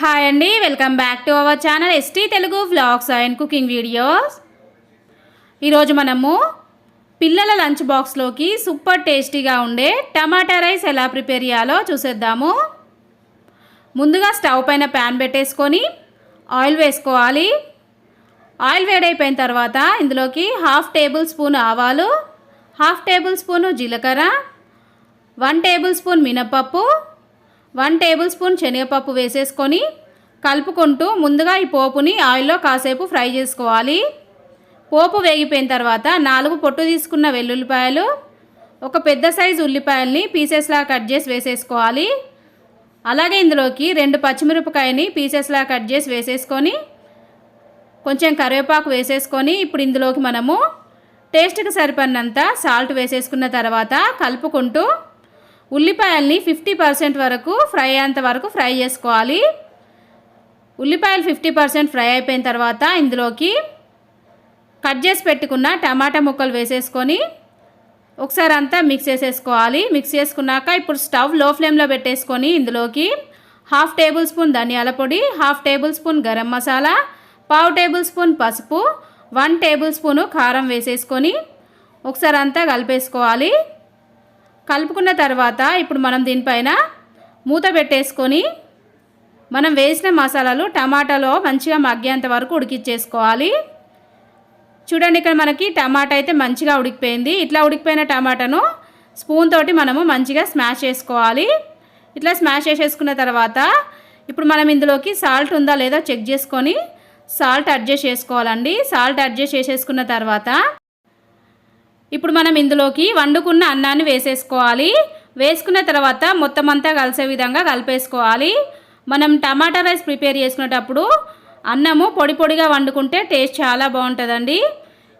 Hi అండి welcome back to our channel ST Telugu vlogs and cooking videos. ఈరోజు మనము పిల్లల లంచ్ బాక్స్లోకి సూపర్ టేస్టీగా ఉండే టమాటా రైస్ ఎలా ప్రిపేర్ చేయాలో చూసేద్దాము. ముందుగా స్టవ్ పైన ప్యాన్ పెట్టేసుకొని ఆయిల్ వేసుకోవాలి. ఆయిల్ వేడైపోయిన తర్వాత ఇందులోకి హాఫ్ టేబుల్ స్పూన్ ఆవాలు హాఫ్ టేబుల్ స్పూన్ జీలకర్ర వన్ టేబుల్ స్పూన్ మినపప్పు వన్ టేబుల్ స్పూన్ శనగపప్పు వేసేసుకొని కలుపుకుంటూ ముందుగా ఈ పోపుని ఆయిల్లో కాసేపు ఫ్రై చేసుకోవాలి. పోపు వేగిపోయిన తర్వాత నాలుగు పొట్టు తీసుకున్న వెల్లుల్లిపాయలు ఒక పెద్ద సైజు ఉల్లిపాయల్ని పీసెస్లా కట్ చేసి వేసేసుకోవాలి. అలాగే ఇందులోకి రెండు పచ్చిమిరపకాయని పీసెస్లా కట్ చేసి వేసేసుకొని కొంచెం కరివేపాకు వేసేసుకొని ఇప్పుడు ఇందులోకి మనము టేస్ట్కి సరిపడినంత సాల్ట్ వేసేసుకున్న తర్వాత కలుపుకుంటూ ఉల్లిపాయల్ని ఫిఫ్టీ పర్సెంట్ వరకు ఫ్రై అయ్యేంత వరకు ఫ్రై చేసుకోవాలి. ఉల్లిపాయలు ఫిఫ్టీ పర్సెంట్ ఫ్రై అయిపోయిన తర్వాత ఇందులోకి కట్ చేసి పెట్టుకున్న టమాటా ముక్కలు వేసేసుకొని ఒకసారి అంతా మిక్స్ చేసేసుకోవాలి. మిక్స్ చేసుకున్నాక ఇప్పుడు స్టవ్లో ఫ్లేమ్లో పెట్టేసుకొని ఇందులోకి హాఫ్ టేబుల్ స్పూన్ ధనియాల పొడి half tablespoon garam masala పావు టేబుల్ స్పూన్ పసుపు వన్ టేబుల్ స్పూను కారం వేసేసుకొని ఒకసారి అంతా కలిపేసుకోవాలి. కలుపుకున్న తర్వాత ఇప్పుడు మనం దీనిపైన మూత పెట్టేసుకొని మనం వేసిన మసాలాలు టమాటాలో మంచిగా మగ్గేంత వరకు ఉడికిచ్చేసుకోవాలి. చూడండి ఇక్కడ మనకి టమాటా అయితే మంచిగా ఉడికిపోయింది. ఇట్లా ఉడికిపోయిన టమాటాను స్పూన్ తోటి మనము మంచిగా స్మాష్ చేసుకోవాలి. ఇట్లా స్మాష్ చేసేసుకున్న తర్వాత ఇప్పుడు మనం ఇందులోకి సాల్ట్ ఉందా లేదా చెక్ చేసుకొని సాల్ట్ అడ్జస్ట్ చేసుకోవాలండి. సాల్ట్ అడ్జస్ట్ చేసేసుకున్న తర్వాత ఇప్పుడు మనం ఇందులోకి వండుకున్న అన్నాన్ని వేసేసుకోవాలి. వేసుకున్న తర్వాత మొత్తం అంతా కలిసే విధంగా కలిపేసుకోవాలి. మనం టమాటా రైస్ ప్రిపేర్ చేసుకునేటప్పుడు అన్నము పొడి పొడిగా వండుకుంటే టేస్ట్ చాలా బాగుంటుందండి.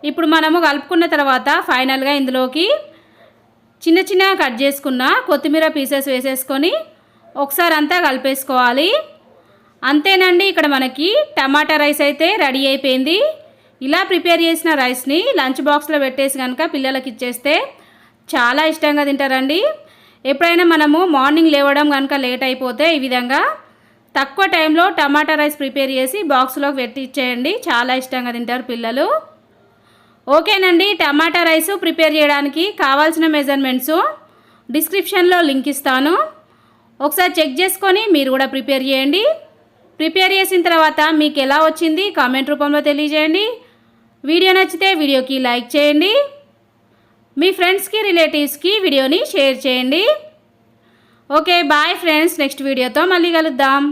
ఇప్పుడు మనము కలుపుకున్న తర్వాత ఫైనల్గా ఇందులోకి చిన్న చిన్నగా కట్ చేసుకున్న కొత్తిమీర పీసెస్ వేసేసుకొని ఒకసారి అంతా కలిపేసుకోవాలి. అంతేనండి ఇక్కడ మనకి టమాటా రైస్ అయితే రెడీ అయిపోయింది. ఇలా ప్రిపేర్ చేసిన రైస్ని లంచ్ బాక్స్లో పెట్టేసి కనుక పిల్లలకి ఇచ్చేస్తే చాలా ఇష్టంగా తింటారండి. ఎప్పుడైనా మనము మార్నింగ్ లేవడం కనుక లేట్ అయిపోతే ఈ విధంగా తక్కువ టైంలో టమాటా రైస్ ప్రిపేర్ చేసి బాక్స్లోకి పెట్టి ఇచ్చేయండి. చాలా ఇష్టంగా తింటారు పిల్లలు. ఓకేనండి. టమాటా రైస్ ప్రిపేర్ చేయడానికి కావాల్సిన మెజర్మెంట్స్ డిస్క్రిప్షన్లో లింక్ ఇస్తాను. ఒకసారి చెక్ చేసుకొని మీరు కూడా ప్రిపేర్ చేయండి. ప్రిపేర్ చేసిన తర్వాత మీకు ఎలా వచ్చింది కామెంట్ రూపంలో తెలియజేయండి. వీడియో నచ్చితే వీడియోకి లైక్ చేయండి. మీ ఫ్రెండ్స్కి రిలేటివ్స్కి వీడియోని షేర్ చేయండి. Okay bye friends. నెక్స్ట్ వీడియోతో మళ్ళీ కలుద్దాం.